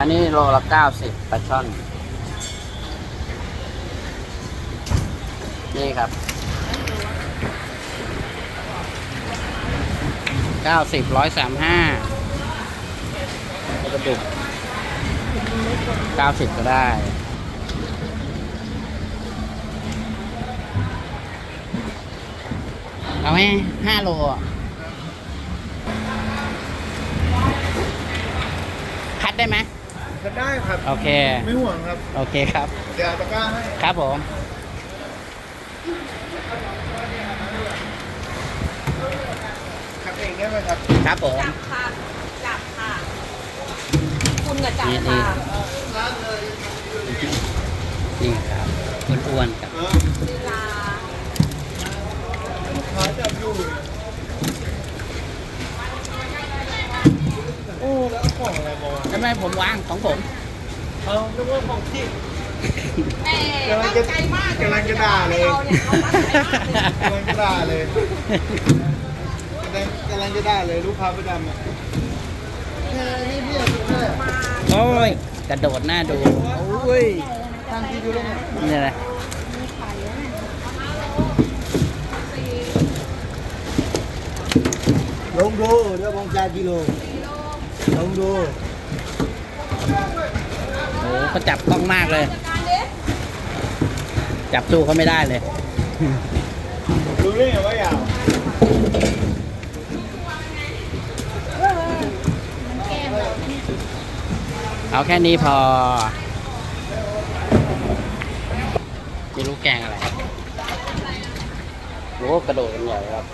อันนี้โลละเก้าสิบปลาช่อน นี่ครับเก้าสิบร้อยสามห้ากระดูกเก้าสิบก็ได้ เอาไหมห้าโลคัดได้ไหม ก็ได้ครับ โอเค ไม่ห่วงครับ โอเคครับ เดี๋ยวเอาตะกร้าให้ ครับผม ขับเองได้ไหมครับ ครับผม จับค่ะจับค่ะ คุณกับจับนี่นี่ค่ะนี่ครับอ้วนๆครับ เออ เวลา ลูกค้าจับอยู่โอ้แล้วเอาของอะ ไรมาวางทำไมผมวางของผมเอานึกว่าของที่แม่กำลังตั้งจะใจมากกำลังจะด่าเลยเราเนี่ยเขาตั้งใจมากเลยกำลังจะด่าเลยกำลังกำลังจะด่าเลยลูกค้าประจำอะเออนี่พี่เอาดูเลยโอ้ยกระโดดหน้าดูโอ้ยทางที่ดูแล้วเนี่ยนี่แหละลงดูเดี๋ยวผมจ่ายกิโลลงดู โอ้เขาจับกล้องมากเลยการเล็กจับสู้เขาไม่ได้เลย รู้ได้ไงว่ายาวเอาแค่นี้พอไม่รู้แกงอะไรโอ้กระโดดกันใหญ่ครับ